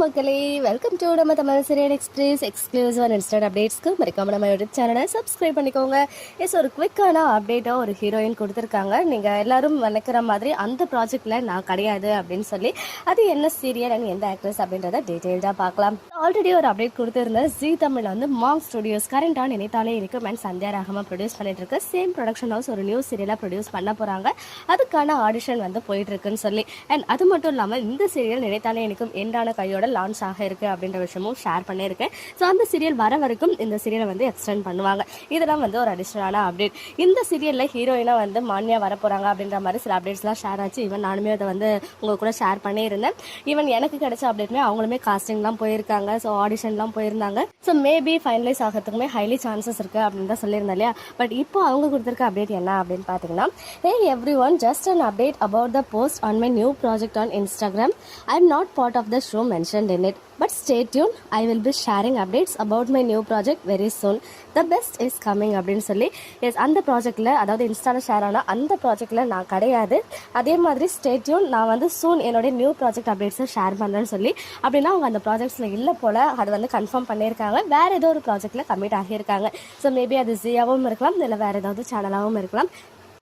மக்களே welcome to நம்ம Tamil serial express exclusive instant அப்டேட்ஸ்க்கு மறக்காம நம்ம யூடியூப் சேனலை சப்ஸ்கிரைப் பண்ணிக்கோங்க. எஸ் ஒரு குவிக்கான அப்டேட்டாக ஒரு ஹீரோயின் கொடுத்துருக்காங்க. நீங்கள் எல்லாரும் நினைக்கிற மாதிரி அந்த ப்ராஜெக்டில் நான் கிடையாது அப்படின்னு சொல்லி அது என்ன சீரியல் அண்ட் எந்த ஆக்ட்ரஸ் அப்படின்றத டீட்டெயில்டாக பார்க்கலாம். ஆல்ரெடி ஒரு அப்டேட் கொடுத்துருந்த ஜி தமிழ் வந்து மாங் ஸ்டுடியோஸ் கரண்டாக நினைத்தாலே இருக்கும் அண்ட் சந்தியா ராகமாக ப்ரொடியூஸ் பண்ணிட்டு இருக்கு. சேம் ப்ரொடக்ஷன் ஹவுஸ் ஒரு நியூ சீரியலாக ப்ரொடியூஸ் பண்ண போகிறாங்க அதுக்கான ஆடிஷன் வந்து போயிட்டு இருக்குன்னு சொல்லி. அண்ட் அது மட்டும் இல்லாமல் இந்த சீரியல் நினைத்தாலே எனக்கும் எண்டான கையோட லான்ச் ஆக இருக்கு அப்படின்ற விஷயமும் ஷேர் பண்ணியிருக்கேன். ஸோ அந்த சீரியல் வர வரைக்கும் இந்த சீரியலை வந்து எக்ஸ்டெண்ட் பண்ணுவாங்க. இதெல்லாம் வந்து ஒரு அடிஷ்னலான அப்டேட் இந்த சீரியலில் ஹீரோயினாக வந்து மான்யா வர போகிறாங்க அப்படின்ற மாதிரி சில அப்டேட்ஸ்லாம் ஷேர் ஆச்சு. ஈவன் நானுமே அதை வந்து உங்க கூட ஷேர் பண்ணியிருந்தேன். ஈவன் எனக்கு கிடைச்ச அப்டேட்மே அவங்களுமே காஸ்டிங்லாம் போயிருக்காங்க. ஸோ ஆடிஷன்லாம் போயிருந்தாங்க. ஸோ மேபி ஃபைனலைஸ் ஆகிறதுக்குமே ஹைலி சான்சஸ் இருக்குது அப்படின்னு தான் சொல்லியிருந்தேன் இல்லையா? பட் இப்போ அவங்க கொடுத்துருக்க அப்டேட் என்ன அப்படின்னு பார்த்தீங்கன்னா hey everyone just an update about the post on my new project on Instagram I'm not part of the show mention content in it. But stay tune I will be sharing updates about my new project very soon the best is coming அப்படின்னு சொல்லி. S அந்த ப்ராஜெக்ட்டில் அதாவது இன்ஸ்டாவில் share ஆனால் அந்த ப்ராஜெக்ட்டில் நான் கிடையாது. அதே மாதிரி ஸ்டேட்யூன் நான் வந்து சூன் என்னுடைய நியூ ப்ராஜெக்ட் அப்டேட்ஸை ஷேர் பண்ணுறேன்னு சொல்லி. அப்படின்னா அவங்க அந்த ப்ராஜெக்ட்ஸில் இல்லை போல் அது வந்து கன்ஃபார்ம் பண்ணியிருக்காங்க. வேறு ஏதோ ஒரு ப்ராஜெக்ட்டில் கம்மிட் ஆகியிருக்காங்க. ஸோ மேபி அது ஜியாவும் இருக்கலாம் இல்லை வேறு ஏதாவது சேனலாகவும் இருக்கலாம்.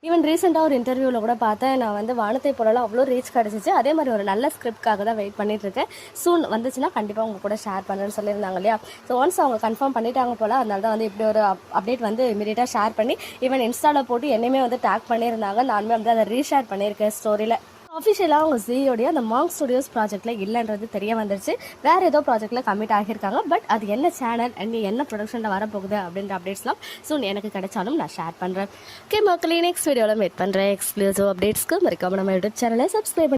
ஈவன் ரீசெண்டாக ஒரு இன்டர்வியூவில் கூட பார்த்தேன். நான் வந்து வானத்தை போலலாம் அவ்வளோ ரீச் கிடச்சிச்சு. அதே மாதிரி ஒரு நல்ல ஸ்கிரிப்ட்காக தான் வெயிட் பண்ணிட்டுருக்கேன் சூன் வந்துச்சுன்னா கண்டிப்பாக உங்கள் கூட ஷேர் பண்ணுறேன்னு சொல்லியிருந்தாங்க இல்லையா? ஸோ ஒன்ஸ் அவங்க கன்ஃபார்ம் பண்ணிட்டாங்க போல் அதனால தான் வந்து இப்படி ஒரு அப்டேட் வந்து இமீடியட்டாக ஷேர் பண்ணி ஈவன் இன்ஸ்டாவில் போட்டு என்னையுமே வந்து டேக் பண்ணியிருந்தாங்க. நானுமே வந்து அதை ரீஷேர் பண்ணியிருக்கேன் ஸ்டோரியில் அஃபிஷியலாக அவங்க ஜியோடைய அந்த மாங் ஸ்டுடியோஸ் ப்ராஜெக்ட்டில் இல்லைன்றது தெரிய வந்துருச்சு. வேறு ஏதோ ப்ராஜெக்ட்டில் கமிட் ஆகியிருக்காங்க. பட் அது என்ன சேனல் அண்ட் என்ன ப்ரொடக்ஷனில் வரப்போகுது அப்படின்ற அப்டேட்ஸ்லாம் ஸோ எனக்கு கிடைச்சாலும் நான் ஷேர் பண்ணுறேன் ஓகே மக்களே நெக்ஸ்ட் வீடியோவில் மீட் பண்ணுறேன் எக்ஸ்க்ளூசிவ் அப்டேட்ஸ்க்கு மறக்காம நம்ம யூடியூப் சேனலை சப்ஸ்கிரைப்